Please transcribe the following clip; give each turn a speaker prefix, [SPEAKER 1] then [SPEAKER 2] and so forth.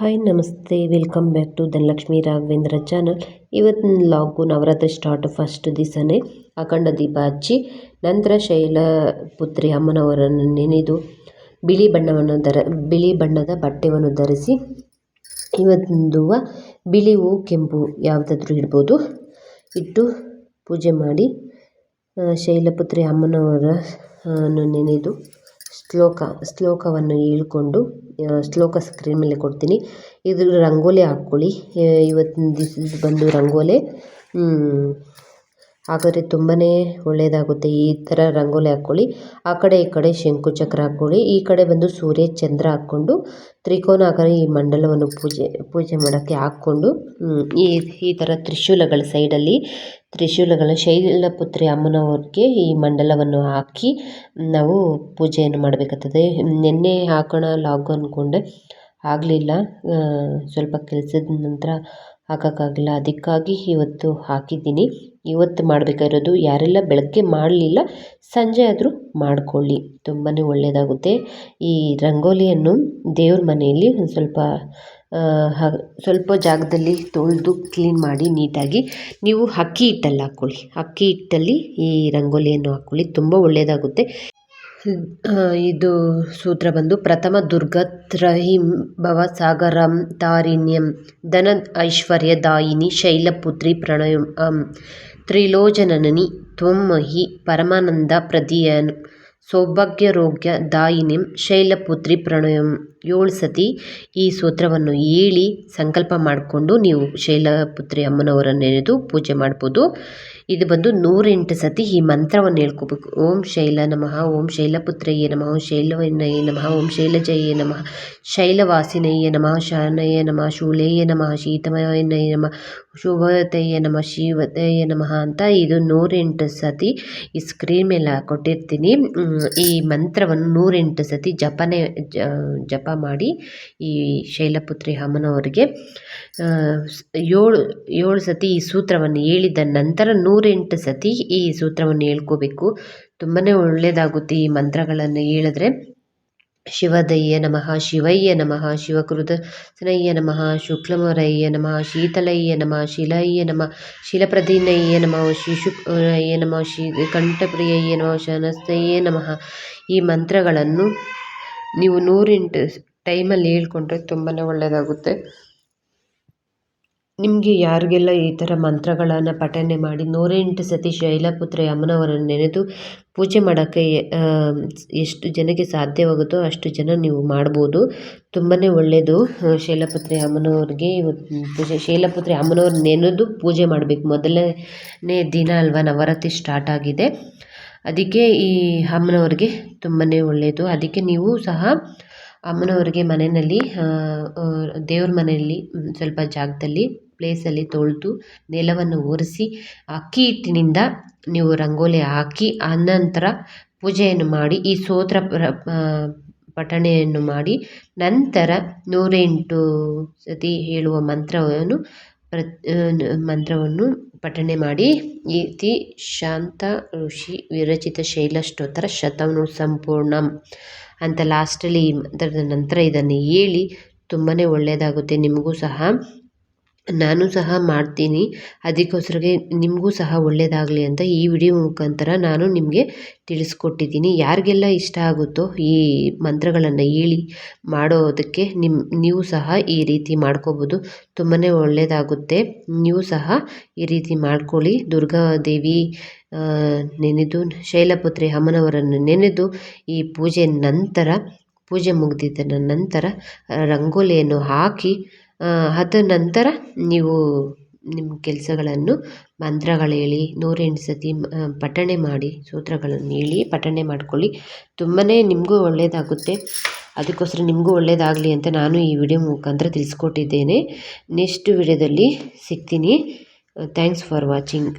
[SPEAKER 1] Hi, ನಮಸ್ತೆ. Welcome back to Dhanalakshmi Raghavendra channel. ಇವತ್ತಿನ ಲಾಗು ನವರಾತ್ರಿ ಸ್ಟಾರ್ಟ್ ಫಸ್ಟ್ ದಿವಸನೇ ಅಖಂಡ ದೀಪ ಹಚ್ಚಿ, ನಂತರ ಶೈಲ ಪುತ್ರಿ ಅಮ್ಮನವರನ್ನು ನೆನೆದು, ಬಿಳಿ ಬಣ್ಣವನ್ನು ಧರ ಬಿಳಿ ಬಣ್ಣದ ಬಟ್ಟೆಯನ್ನು ಧರಿಸಿ ಇವತ್ತೊಂದು ಬಿಳಿ ಹೂ, ಕೆಂಪು ಯಾವುದಾದ್ರೂ ಇಡ್ಬೋದು ಇಟ್ಟು ಪೂಜೆ ಮಾಡಿ ಶೈಲಪುತ್ರಿ ಅಮ್ಮನವರನ್ನು ನೆನೆದು ಶ್ಲೋಕ ಶ್ಲೋಕವನ್ನು ಹೇಳ್ಕೊಂಡು ಶ್ಲೋಕ ಸ್ಕ್ರೀನ್ ಮೇಲೆ ಕೊಡ್ತೀನಿ. ಇದು ರಂಗೋಲಿ ಹಾಕ್ಕೊಳ್ಳಿ. ಇವತ್ತಿನ ದಿವ್ಸದ ಬಂದು ರಂಗೋಲಿ. ಹಾಗಾದರೆ ತುಂಬಾ ಒಳ್ಳೆಯದಾಗುತ್ತೆ ಈ ಥರ ರಂಗೋಲಿ ಹಾಕ್ಕೊಳ್ಳಿ ಆ ಕಡೆ, ಈ ಕಡೆ ಶಂಕು ಚಕ್ರ ಹಾಕ್ಕೊಳ್ಳಿ ಈ ಕಡೆ ಬಂದು ಸೂರ್ಯ ಚಂದ್ರ ಹಾಕ್ಕೊಂಡು, ತ್ರಿಕೋನ ಆಕಾರ ಈ ಮಂಡಲವನ್ನು ಪೂಜೆ ಪೂಜೆ ಮಾಡೋಕ್ಕೆ ಹಾಕ್ಕೊಂಡು ಈ ಈ ಥರ ತ್ರಿಶೂಲಗಳ ಸೈಡಲ್ಲಿ ತ್ರಿಶೂಲಗಳ ಶೈಲಪುತ್ರಿ ಅಮ್ಮನವ್ರಿಗೆ ಈ ಮಂಡಲವನ್ನು ಹಾಕಿ ನಾವು ಪೂಜೆಯನ್ನು ಮಾಡಬೇಕಾಗ್ತದೆ. ನಿನ್ನೆ ಹಾಕೋಣ ಲಾಗು ಅಂದ್ಕೊಂಡೆ ಆಗಲಿಲ್ಲ. ಸ್ವಲ್ಪ ಕೆಲಸದ ನಂತರ ಹಾಕೋಕ್ಕಾಗಲಿಲ್ಲ ಅದಕ್ಕಾಗಿ ಇವತ್ತು ಹಾಕಿದ್ದೀನಿ. ಇವತ್ತು ಮಾಡಬೇಕಾಗಿರೋದು ಯಾರೆಲ್ಲ ಬೆಳಗ್ಗೆ ಮಾಡಲಿಲ್ಲ, ಸಂಜೆ ಆದರೂ ಮಾಡಿಕೊಳ್ಳಿ. ತುಂಬಾ ಒಳ್ಳೆಯದಾಗುತ್ತೆ ಈ ರಂಗೋಲಿಯನ್ನು ದೇವ್ರ ಮನೆಯಲ್ಲಿ ಒಂದು ಸ್ವಲ್ಪ ಸ್ವಲ್ಪ ಜಾಗದಲ್ಲಿ ತೊಳೆದು ಕ್ಲೀನ್ ಮಾಡಿ ನೀಟಾಗಿ ನೀವು ಅಕ್ಕಿ ಹಿಟ್ಟಲ್ಲಿ ಹಾಕ್ಕೊಳ್ಳಿ ಅಕ್ಕಿ ಹಿಟ್ಟಲ್ಲಿ ಈ ರಂಗೋಲಿಯನ್ನು ಹಾಕ್ಕೊಳ್ಳಿ ತುಂಬ ಒಳ್ಳೆಯದಾಗುತ್ತೆ ಇದು ಸೂತ್ರ ಬಂದು, ಪ್ರಥಮ ದುರ್ಗತ್ರಹಿಂ ಭವ ಸಾಗರಂ ತಾರಿಣ್ಯಂ ಧನ ಐಶ್ವರ್ಯದಾಯಿನಿ ಶೈಲಪುತ್ರಿ ಪ್ರಣಯಂ ತ್ರಿಲೋಚನನಿ ತ್ವಂ ಮಹಿ ಪರಮಾನಂದ ಪ್ರದಿಯನ್ ಸೌಭಾಗ್ಯರೋಗ್ಯ ದಾಯಿನಿಂ ಶೈಲಪುತ್ರಿ ಪ್ರಣಯಂ. ಏಳು ಸತಿ ಈ ಸೂತ್ರವನ್ನು ಹೇಳಿ ಸಂಕಲ್ಪ ಮಾಡಿಕೊಂಡು ನೀವು ಶೈಲಪುತ್ರಿ ಅಮ್ಮನವರನ್ನು ನೆನೆದು ಪೂಜೆ ಮಾಡ್ಬೋದು. ಇದು ಬಂದು ನೂರೆಂಟು ಸತಿ ಈ ಮಂತ್ರವನ್ನು ಹೇಳ್ಕೋಬೇಕು. ಓಂ ಶೈಲ ನಮಃ, ಓಂ ಶೈಲಪುತ್ರಯ್ಯ ನಮಃ, ಓಂ ಶೈಲವನ್ನಯ್ಯ ನಮಃ, ಓಂ ಶೈಲಜಯ್ಯ ನಮಃ ಶೈಲವಾಸಿನಯ್ಯ ನಮಃ ಶರಣಯ್ಯ ನಮಃ, ಶೂಲೇಯ ನಮಃ ಶೀತಮಯ್ಯ ನಮಃ ಶುಭತಯ್ಯ ನಮಃ ಶಿವತಯ್ಯ ನಮಃ ಅಂತ ಇದು ನೂರೆಂಟು ಸತಿ ಈ ಸ್ಕ್ರೀನ್ ಮೇಲೆ ಕೊಟ್ಟಿರ್ತೀನಿ. ಈ ಮಂತ್ರವನ್ನು ನೂರೆಂಟು ಸತಿ ಜಪನೆ ಜಪ ಮಾಡಿ ಈ ಶೈಲಪುತ್ರಿ ಅಮ್ಮನವರಿಗೆ ಏಳು ಏಳು ಸತಿ ಈ ಸೂತ್ರವನ್ನು ಹೇಳಿದ ನಂತರ ನೂರೆಂಟು ಸತಿ ಈ ಸೂತ್ರವನ್ನು ಹೇಳ್ಕೋಬೇಕು. ತುಂಬಾ ಒಳ್ಳೆಯದಾಗುತ್ತೆ ಈ ಮಂತ್ರಗಳನ್ನು ಹೇಳಿದ್ರೆ. ಶಿವದಯ್ಯ ನಮಃ, ಶಿವಯ್ಯ ನಮಃ ಶಿವಕೃತನಯ್ಯ ನಮಃ ಶುಕ್ಲಮರಯ್ಯ ನಮಃ, ಶೀತಲಯ್ಯ ನಮಃ, ಶಿಲಯ್ಯ ನಮಃ, ಶಿಲಪ್ರದೀನಯ್ಯ ನಮಃ ಶಿಶುಯ್ಯ ನಮಃ, ಶಿ, ಕಂಠಪ್ರಿಯಯ್ಯ ನಮಃ ಶನಸ್ತಯ್ಯ ನಮಃ. ಈ ಮಂತ್ರಗಳನ್ನು ನೀವು ನೂರೆಂಟು ಟೈಮಲ್ಲಿ ಹೇಳ್ಕೊಂಡ್ರೆ ತುಂಬಾ ಒಳ್ಳೆಯದಾಗುತ್ತೆ ನಿಮಗೆ ಯಾರಿಗೆಲ್ಲ ಈ ಥರ ಮಂತ್ರಗಳನ್ನು ಪಠನೆ ಮಾಡಿ ನೂರೆಂಟು ಸತಿ ಶೈಲಪುತ್ರಿ ಅಮ್ಮನವರನ್ನು ನೆನೆದು ಪೂಜೆ ಮಾಡೋಕ್ಕೆ ಎಷ್ಟು ಜನಕ್ಕೆ ಸಾಧ್ಯವಾಗುತ್ತೋ ಅಷ್ಟು ಜನ ನೀವು ಮಾಡ್ಬೋದು. ತುಂಬಾ ಒಳ್ಳೆಯದು ಶೈಲಪುತ್ರಿ ಅಮ್ಮನವ್ರಿಗೆ ಇವತ್ತು ಪೂಜೆ, ಶೈಲಪುತ್ರಿ ಅಮ್ಮನವ್ರು ನೆನೆದು ಪೂಜೆ ಮಾಡಬೇಕು. ಮೊದಲನೇ ದಿನ ಅಲ್ವಾ ನವರಾತ್ರಿ ಸ್ಟಾರ್ಟ್ ಆಗಿದೆ. ಅದಕ್ಕೆ ಈ ಅಮ್ಮನವ್ರಿಗೆ ತುಂಬಾ ಒಳ್ಳೆಯದು ಅದಕ್ಕೆ ನೀವು ಸಹ ಅಮ್ಮನವ್ರಿಗೆ ಮನೆಯಲ್ಲಿ ದೇವ್ರ ಮನೆಯಲ್ಲಿ ಸ್ವಲ್ಪ ಜಾಗದಲ್ಲಿ ಪ್ಲೇಸಲ್ಲಿ ತೊಳೆದು ನೆಲವನ್ನು ಒರೆಸಿ ಅಕ್ಕಿ ಹಿಟ್ಟಿನಿಂದ ನೀವು ರಂಗೋಲಿ ಹಾಕಿ ಆನಂತರ ಪೂಜೆಯನ್ನು ಮಾಡಿ, ಈ ಸ್ತೋತ್ರ ಪಠಣೆಯನ್ನು ಮಾಡಿ ನಂತರ ನೂರೆಂಟು ಸತಿ ಹೇಳುವ ಮಂತ್ರವನ್ನು ಪ್ರ ಮಂತ್ರವನ್ನು ಪಠಣೆ ಮಾಡಿ ಇತಿ ಶಾಂತ, ಋಷಿ, ವಿರಚಿತ ಶೈಲ, ಸ್ತೋತ್ರ ಶತನು ಸಂಪೂರ್ಣಂ ಅಂತ ಲಾಸ್ಟಲ್ಲಿ ಈ ಮಂತ್ರದ ನಂತರ ಇದನ್ನು ಹೇಳಿ ತುಂಬಾ ಒಳ್ಳೆಯದಾಗುತ್ತೆ, ನಿಮಗೂ ಸಹ. ನಾನು ಸಹ ಮಾಡ್ತೀನಿ. ಅದಕ್ಕೋಸ್ಕರಗೆ ನಿಮಗೂ ಸಹ ಒಳ್ಳೆಯದಾಗಲಿ ಅಂತ ಈ ವಿಡಿಯೋ ಮುಖಾಂತರ ನಾನು ನಿಮಗೆ ತಿಳಿಸ್ಕೊಟ್ಟಿದ್ದೀನಿ. ಯಾರಿಗೆಲ್ಲ ಇಷ್ಟ ಆಗುತ್ತೋ ಈ ಮಂತ್ರಗಳನ್ನು ಹೇಳಿ ಮಾಡೋದಕ್ಕೆ ನಿಮ್ಮ ನೀವು ಸಹ ಈ ರೀತಿ ಮಾಡ್ಕೋಬೋದು. ತುಂಬಾ ಒಳ್ಳೆಯದಾಗುತ್ತೆ ನೀವು ಸಹ ಈ ರೀತಿ ಮಾಡ್ಕೊಳ್ಳಿ. ದುರ್ಗಾದೇವಿ ನೆನೆದು, ಶೈಲಪುತ್ರಿ ಅಮ್ಮನವರನ್ನು ನೆನೆದು ಈ ಪೂಜೆ ನಂತರ, ಪೂಜೆ ಮುಗಿದಿದ್ದ ನಂತರ ರಂಗೋಲಿಯನ್ನು ಹಾಕಿ ಅದ ನಂತರ ನೀವು ನಿಮ್ಮ ಕೆಲಸಗಳನ್ನು ಮಂತ್ರಗಳು ಹೇಳಿ, ನೂರೆಂಟು ಸತಿ ಪಠಣೆ ಮಾಡಿ, ಸೂತ್ರಗಳನ್ನು ಹೇಳಿ, ಪಠಣೆ ಮಾಡ್ಕೊಳ್ಳಿ. ತುಂಬಾ ನಿಮಗೂ ಒಳ್ಳೆಯದಾಗುತ್ತೆ ಅದಕ್ಕೋಸ್ಕರ ನಿಮಗೂ ಒಳ್ಳೆಯದಾಗಲಿ ಅಂತ ನಾನು ಈ ವಿಡಿಯೋ ಮುಖಾಂತರ ತಿಳಿಸ್ಕೊಟ್ಟಿದ್ದೇನೆ. ನೆಕ್ಸ್ಟ್ ವಿಡಿಯೋದಲ್ಲಿ ಸಿಗ್ತೀನಿ. Thanks for watching.